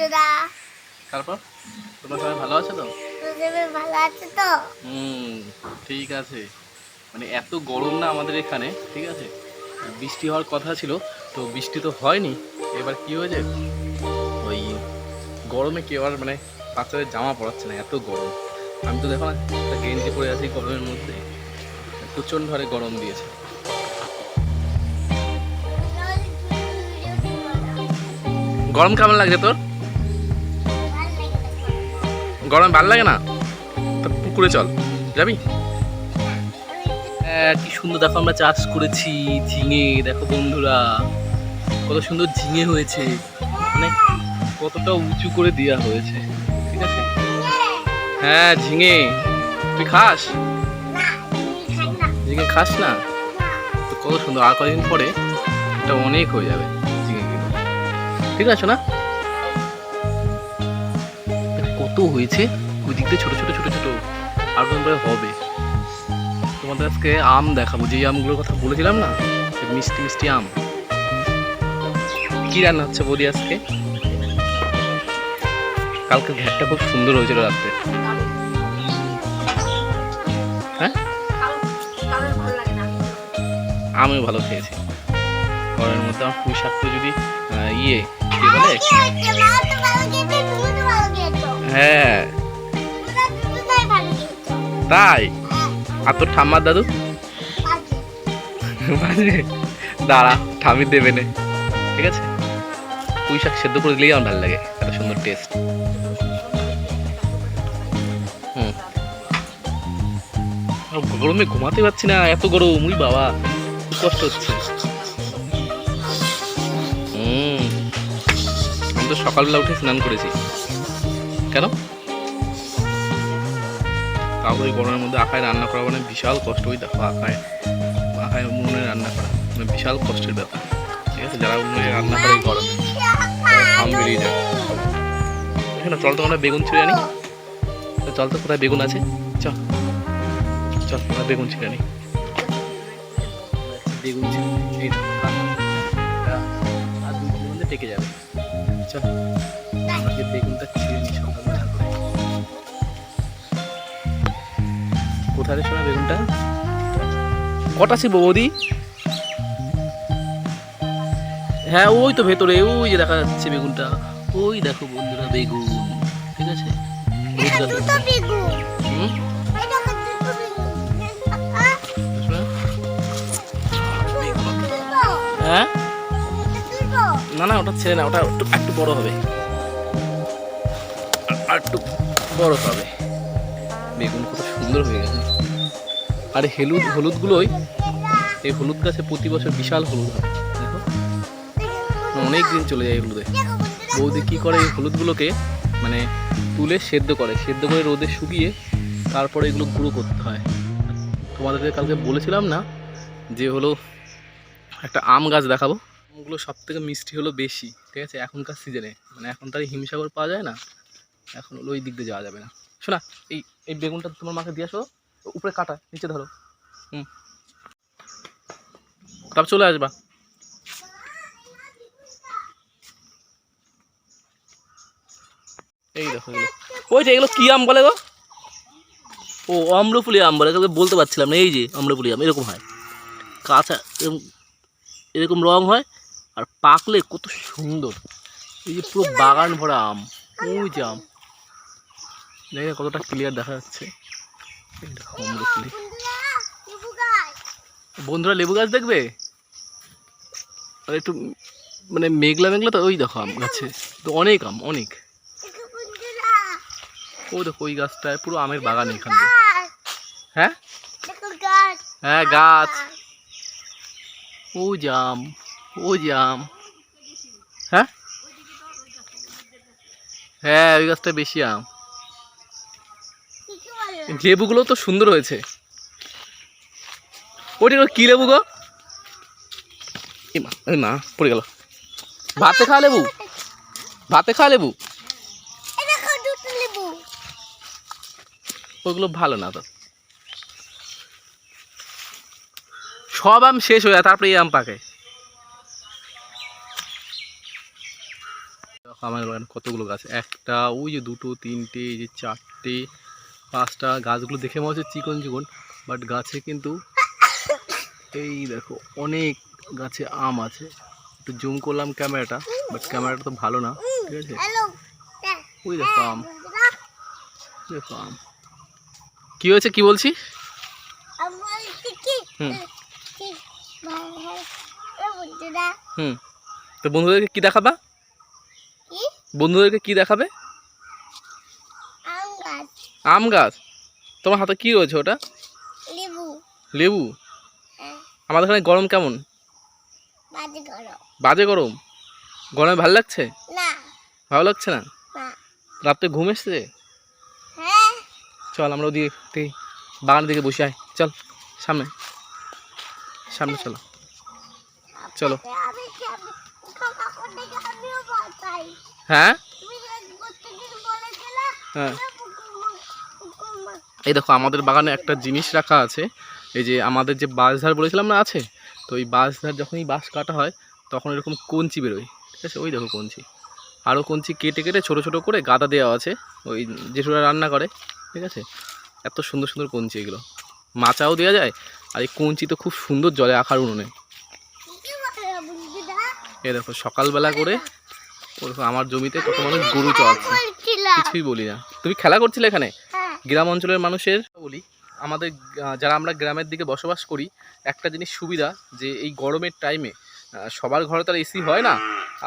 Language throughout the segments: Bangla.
বন্ধুরা তারপর? তোমরা সবাই ভালো আছো তো? ভালো আছে তো? হুম ঠিক আছে। মানে এত গরম না আমাদের এখানে ঠিক আছে? বৃষ্টি হওয়ার কথা ছিল তো বৃষ্টি তো হয়নি। এবার কি হয়েছে? ওই গরমে কেউ আর মানে বাচ্চাদের জামা পড়াচ্ছে না এত গরম। আমি তো দেখো না একটা গেঞ্জি পরে আছি গরমের মধ্যে। প্রচণ্ড হারে গরম দিয়েছে। গরম কেমন লাগছে তোর? গরম ভালো লাগে না? তো পুকুরে চল। যাবি? হ্যাঁ কি সুন্দর দেখো আমরা চাষ করেছি, ঝিঙে, দেখো বন্ধুরা। কত সুন্দর ঝিঙে হয়েছে। মানে কতটা উঁচু করে দেওয়া হয়েছে, ঠিক আছে? হ্যাঁ ঝিঙে। তুই খাস? ঝিঙে খাস না? তো কত সুন্দর, আর কদিন পরে এটা অনেক হয়ে যাবে ঝিঙে ঠিক আছে না? কত হয়েছে? ওই দিক দিয়ে ছোটো ছোটো ছোটো ছোটো। আর পরে হবে? তোমাদের আজকে আম দেখাবো। যে আমগুলোর কথা বলেছিলাম না মিষ্টি মিষ্টি আম। কি রান্না হচ্ছে বলি আজকে? কালকে ঘ্যাটটা খুব সুন্দর হয়েছিল রাত্রে। হ্যাঁ? ভালো খেয়েছি। ঘরের মধ্যে আমার পুঁই শাকটা যদি ইয়ে কি বলে? হ্যাঁ। তাই? আর তোর ঠাম্মার দাদু? দাঁড়া ঠামি দেবে নে। ঠিক আছে? পুঁই শাক সেদ্ধ করে দিলেই আমার ভালো লাগে। এত সুন্দর টেস্ট হুম। গরমে ঘুমাতে পারছি না, এত গরম, উই বাবা। কষ্ট হচ্ছে। হুম। আমি তো সকালবেলা উঠে স্নান করেছি। কেন? তাও ওই গরমের মধ্যে আখায় রান্না করা মানে বিশাল কষ্ট, ওই দেখো আখায় আখায় উনুনে রান্না করা মানে বিশাল কষ্টের ব্যাপার, ঠিক আছে? যারা উনুনে রান্না করে গরমে ঘাম বেরিয়ে যায়। এখানে চল তো আমরা বেগুন ছিঁড়ে আনি। চল তো, কোথায় বেগুন আছে? চল চল আমরা বেগুন ছিঁড়ে আনি। বেগুন ছিঁড়ে আর দুই তিন মধ্যে টেকে যাবে। চল আমরা বেগুনটা ছিঁড়ে নিই সকালবেলা করে কোথায় শোনা বেগুনটা? কটা ছিল বৌদি? হ্যাঁ ওই তো ভেতরে ওই যে দেখা যাচ্ছে বেগুনটা। ওই দেখো বন্ধুরা বেগুন। ঠিক আছে? হ্যাঁ? না না ওটা ছেড়ে না ওটা একটু একটু বড় হবে। বড় হবে বেগুন কত সুন্দর হয়ে গেছে। আর হলুদ, হলুদগুলোই এই হলুদ গাছে প্রতি বছর বিশাল হলুদ হয়। দেখো। অনেক দিন চলে যায় হলুদে। বৌদি কী করে এই হলুদগুলোকে মানে তুলে সেদ্ধ করে সেদ্ধ করে রোদে শুকিয়ে তারপরে এগুলো গুঁড়ো করতে হয়। তোমাদেরকে কালকে বলেছিলাম না যে হলো একটা আম গাছ দেখাবো। আমগুলো সব থেকে মিষ্টি হলো বেশি, ঠিক আছে? এখনকার সিজনে মানে এখন তার হিমসাগর পাওয়া যায় না? এখন হলো ওই দিক দিয়ে যাওয়া যাবে না। শোনা, এই এই বেগুনটা তোমার মাকে দিয়ে আসো, উপরে কাটা, নিচে ধরো। হুম। তারপর চলে আসবা। এই দেখো এগুলো। ওই যে এগুলো কি আম বলে গো? ও আম্রপুলি আম বলে কাউকে বলতে পারছিলাম না, এই যে আম্রপুলি আম, এরকম হয়। কাঁচা, এরকম এরকম রং হয়, আর পাকলে কত সুন্দর। এই যে পুরো বাগান ভরা আম, ওই যে আম। দেখে কতটা ক্লিয়ার দেখা যাচ্ছে। বন্ধুরা লেবু গাছ। দেখবে? আর একটু মানে মেঘলা মেঘলা তো ওই দেখো আম গাছে। তো অনেক আম অনেক। ও দেখো ওই গাছটায় পুরো আমের বাগান এখান। হ্যাঁ? হ্যাঁ গাছ। ও জাম ও জাম হ্যাঁ? হ্যাঁ ওই গাছটা বেশি আম। লেবুগুলো তো সুন্দর হয়েছে। ওটি কি লেবু গো? মা পড়ে গেল। ভাতে খাওয়া লেবু। ভাতে খাওয়া লেবু। ওগুলো ভালো না তো। সব আম শেষ হয়ে যায় তারপরে এই আম পাকে। আমার বাগানে কতগুলো গাছ একটা ওই যে দুটো তিনটে এই যে চারটে পাঁচটা গাছগুলো দেখে মনে হচ্ছে চিকন চিকন বাট গাছে কিন্তু এই দেখো অনেক গাছে আম আছে। একটু জুম করলাম ক্যামেরাটা বাট ক্যামেরাটা তো ভালো না ঠিক আছে? ওই দেখো আম। দেখো আম। কি হয়েছে কি বলছি? হুম। তো বন্ধুদেরকে কি দেখাবা? বন্ধুদেরকে কি দেখাবে? গাছ আম গাছ? তোমার হাতে কি রয়েছে ওটা? লেবু। লেবু? হ্যাঁ। আমাদের এখানে গরম কেমন? বাজে করো বাজে গরম? গরমে ভালো লাগছে? না। ভালো লাগছে না? রাত্রে ঘুম এসছে? হ্যাঁ। চল আমরা ওদিকে বাগানের দিকে বসে আয়। চল সামনে। সামনে চলো। চলো। হ্যাঁ? হ্যাঁ। এই দেখো, আমাদের বাগানে একটা জিনিস রাখা আছে। এই যে আমাদের যে বাঁশধার বলেছিলাম না, আছে? তো এই বাঁশধার যখন এই বাঁশ কাটা হয়, তখন এরকম কঞ্চি বেরোয়। ঠিক আছে? ওই দেখো কঞ্চি। আরও কঞ্চি কেটে কেটে ছোটো ছোটো করে গাদা দেওয়া আছে। ওই যেটা রান্না করে। ঠিক আছে? এত সুন্দর সুন্দর কঞ্চি এগুলো। মাচাও দেওয়া যায়, আর এই কঞ্চি তো খুব সুন্দর জলে আখার উনুনে। এ দেখো, সকালবেলা করে ও দেখো আমার জমিতে কত মানুষ গরু চড়াচ্ছে কিছুই বলি না। তুমি খেলা করছিলে এখানে? গ্রাম অঞ্চলের মানুষের বলি, আমাদের যারা আমরা গ্রামের দিকে বসবাস করি, একটা জিনিস সুবিধা যে এই গরমের টাইমে সবার ঘরে তো এসি হয় না,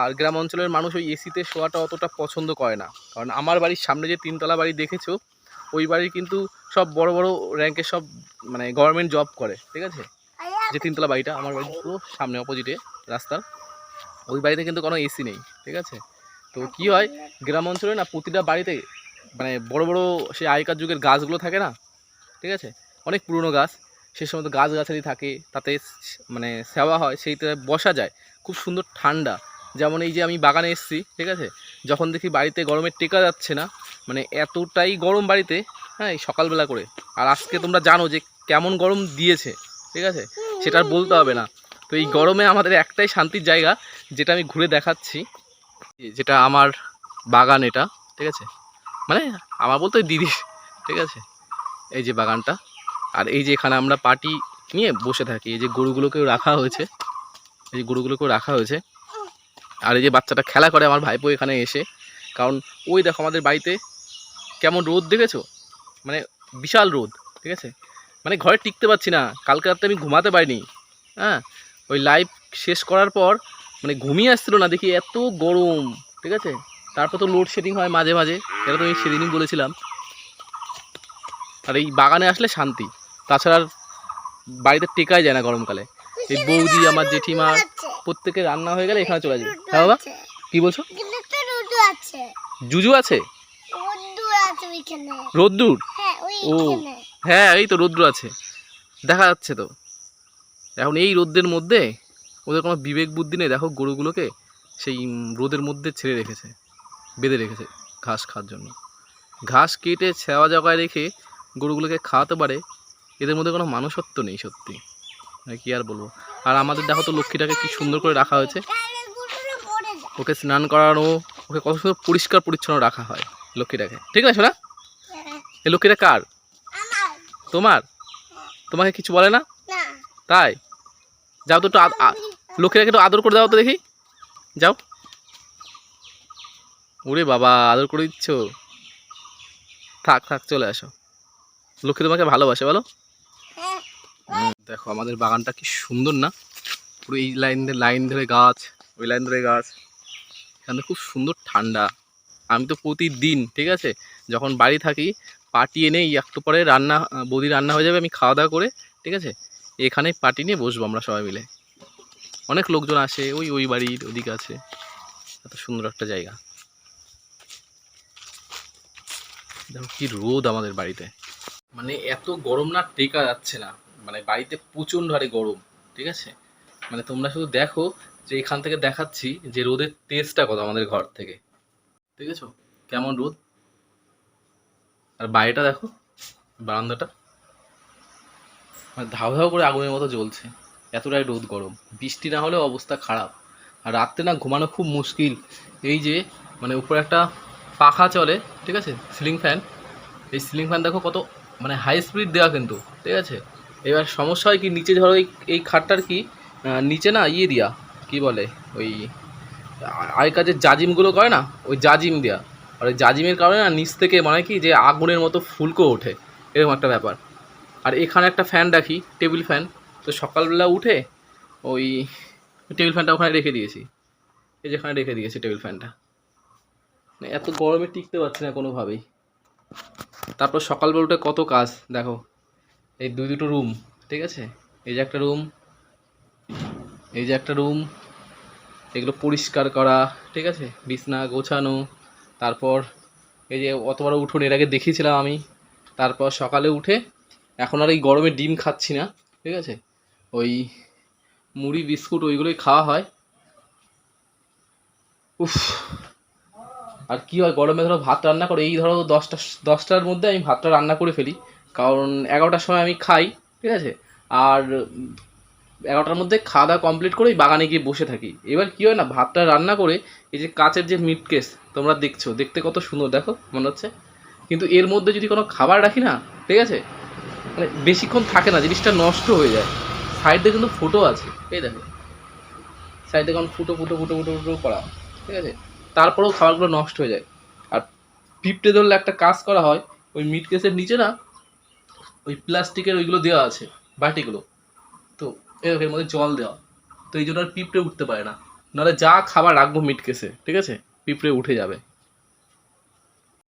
আর গ্রাম অঞ্চলের মানুষ ওই এসিতে শোয়াটা অতটা পছন্দ করে না। কারণ আমার বাড়ির সামনে যে তিনতলা বাড়ি দেখেছ, ওই বাড়ির কিন্তু সব বড় বড় র্যাঙ্কের সব মানে গভর্নমেন্ট জব করে, ঠিক আছে? যে তিনতলা বাড়িটা, আমার বাড়ির পুরো সামনে অপোজিটে রাস্তার। ওই বাড়িতে কিন্তু কোনো এসি নেই, ঠিক আছে? তো কি হয়, গ্রাম অঞ্চলে না প্রতিটা বাড়িতে মানে বড় বড় সেই আগেকার যুগের গাছগুলো থাকে না, ঠিক আছে? অনেক পুরনো গাছ সেই সময় গাছ গাছালি থাকে, তাতে মানে সেবা হয় সেইতে বসা যায়, খুব সুন্দর ঠান্ডা। যেমন এই যে আমি বাগানে এসেছি, ঠিক আছে? যখন দেখি বাড়িতে গরমে টেকা যাচ্ছে না মানে এতটাই গরম বাড়িতে হ্যাঁ এই সকালবেলা করে। আর আজকে তোমরা জানো যে কেমন গরম দিয়েছে, ঠিক আছে? সেটা আর বলতে হবে না। তো এই গরমে আমাদের একটাই শান্তির জায়গা, যেটা আমি ঘুরে দেখাচ্ছি, যেটা আমার বাগান এটা, ঠিক আছে? মানে আমার বলতে দিদি ঠিক আছে? এই যে বাগানটা, আর এই যে এখানে আমরা পাটি নিয়ে বসে থাকি, এই যে গরুগুলোকেও রাখা হয়েছে, এই যে গরুগুলোকেও রাখা হয়েছে। আর এই যে বাচ্চাটা খেলা করে, আমার ভাইপো এখানে এসে, কারণ ওই দেখো আমাদের বাড়িতে কেমন রোদ দেখেছ? মানে বিশাল রোদ, ঠিক আছে? মানে ঘরে টিকতে পারছি না, কালকে রাত্রে আমি ঘুমাতে পারিনি হ্যাঁ? ওই লাইভ শেষ করার পর মানে ঘুমিয়ে আসছিল না, দেখি এত গরম, ঠিক আছে? তারপর তো লোডশেডিং হয় মাঝে মাঝে, এটা তো আমি সেদিনই বলেছিলাম। আর এই বাগানে আসলে শান্তি, তাছাড়া বাড়িতে টেকাই যায় না গরমকালে। এই বৌদি, আমার জেঠিমা, প্রত্যেকে রান্না হয়ে গেলে এখানে চলে যাবে হ্যাঁ বাবা, কি বলছো? জুজু আছে? রুদু রোদ্দুর? ও। হ্যাঁ এই তো রৌদ্র আছে। দেখা যাচ্ছে তো। এখন এই রোদ্রের মধ্যে, ওদের কোনো বিবেক বুদ্ধি নেই, দেখো গরুগুলোকে সেই রোদের মধ্যে ছেড়ে রেখেছে। বেঁধে রেখেছে ঘাস খাওয়ার জন্য। ঘাস কেটে ছেঁয়া জায়গায় রেখে গরুগুলোকে খাওয়াতে পারে, এদের মধ্যে কোনো মানুষত্ব নেই সত্যি। মানে কি আর বলব? আর আমাদের দেখো তো লক্ষ্মীটাকে কি সুন্দর করে রাখা হয়েছে। ওকে স্নান করানো, ওকে কত সুন্দর পরিষ্কার পরিচ্ছন্ন রাখা হয় লক্ষ্মীটাকে। ঠিক আছে না এই লক্ষ্মীটা কার? তোমার? তোমাকে কিছু বলে না? তাই? যাও তো একটু লক্ষ্মীটাকে একটু আদর করে দাও তো দেখি। যাও। ওরে বাবা, আদর করে দিচ্ছ? থাক থাক, চলে আসো। লক্ষ্মী তোমাকে ভালোবাসে, বলো। দেখো, আমাদের বাগানটা কি সুন্দর না? পুরো এই লাইন ধরে লাইন ধরে গাছ, ওই লাইন ধরে গাছ। এখানে খুব সুন্দর ঠান্ডা। আমি তো প্রতিদিন, ঠিক আছে? যখন বাড়ি থাকি, পাটি এনে একটু পরে রান্না, বৌদি রান্না হয়ে যাবে, আমি খাওয়া দাওয়া করে, ঠিক আছে? এখানে পাটি নিয়ে বসবো আমরা সবাই মিলে। অনেক লোকজন আসে, ওই ওই বাড়ির ওদিকে আছে। এত সুন্দর একটা জায়গা। দেখো কি রোদ আমাদের বাড়িতে। মানে এত গরম না টেকা যাচ্ছে না। মানে বাড়িতে প্রচণ্ড হারে গরম, ঠিক আছে? মানে তোমরা শুধু দেখো যে এখান থেকে দেখাচ্ছি যে রোদের তেজটা কত আমাদের ঘর থেকে, ঠিক আছে? কেমন রোদ? আর বাইরেটা দেখো, বারান্দাটা। মানে ধাও ধাও করে আগুনের মতো জ্বলছে। এতটাই রোদ গরম। বৃষ্টি না হলে অবস্থা খারাপ। আর রাত্রে না ঘুমানো খুব মুশকিল। এই যে মানে উপরে একটা পাখা চলে, ঠিক আছে? Ceiling fan. এই সিলিং ফ্যান দেখো কত মানে হাই স্পিড দেওয়া কিন্তু, ঠিক আছে? এবার সমস্যা হয় কি, নিচে ধরো এই এই খাটটার কি নিচে না ইয়ে দিয়া, কি বলে, ওই আগেকার যে জাজিমগুলো করে না, ওই জাজিম দেওয়া আর ওই জাজিমের কারণে না নিচ থেকে মানে কি, যে আগুনের মতো ফুলকো ওঠে, এরকম একটা ব্যাপার। আর এখানে একটা ফ্যান রাখি, টেবিল ফ্যান। তো সকালবেলা উঠে ওই টেবিল ফ্যানটা ওখানে রেখে দিয়েছি। এই যেখানে রেখে দিয়েছি টেবিল ফ্যানটা। এত গরমে টিকতে পারছি না কোনোভাবেই। তারপর সকালবেলা উঠে কত কাজ, দেখো। এই দুই দুটো রুম ঠিক আছে? এই যে একটা রুম এই যে একটা রুম এগুলো পরিষ্কার করা, ঠিক আছে? বিছনা গোছানো, তারপর এই যে অত বড় উঠোন, এর আগে দেখিয়েছিলাম আমি। তারপর সকালে উঠে এখন আর এই গরমে ডিম খাচ্ছি না, ঠিক আছে? ওই মুড়ি, বিস্কুট, ওইগুলোই খাওয়া হয়। উফ আর কি হয়, গরমে ধরো ভাত রান্না করে, এই ধরো দশটা, দশটার মধ্যে আমি ভাতটা রান্না করে ফেলি। কারণ এগারোটার সময় আমি খাই, ঠিক আছে? আর এগারোটার মধ্যে খাওয়া দাওয়া কমপ্লিট করে বাগানে গিয়ে বসে থাকি। এবার কি হয় না, ভাতটা রান্না করে এই যে কাচের যে মিট কেস তোমরা দেখছ, দেখতে কত সুন্দর, দেখো, মনে হচ্ছে? কিন্তু এর মধ্যে যদি কোনো খাবার রাখি না, ঠিক আছে? মানে বেশিক্ষণ থাকে না, জিনিসটা নষ্ট হয়ে যায়। সাইডে কিন্তু ফুটো আছে, এই দেখো। সাইডে কেমন ফুটো ফুটো ফুটো ফুটো ফুটো করা, ঠিক আছে? তারপরেও খাবারগুলো নষ্ট হয়ে যায়। আর পিঁপড়ে ধরলে একটা কাজ করা হয়, ওই মিট কেসের নিচে না, ওই প্লাস্টিকের ওইগুলো দেওয়া আছে, বাটিগুলো। তো এর মধ্যে জল দেওয়া। তো এই জন্য আর পিঁপড়ে উঠতে পারে না। নাহলে যা খাবার রাখব মিট কেসে ঠিক আছে? পিঁপড়ে উঠে যাবে।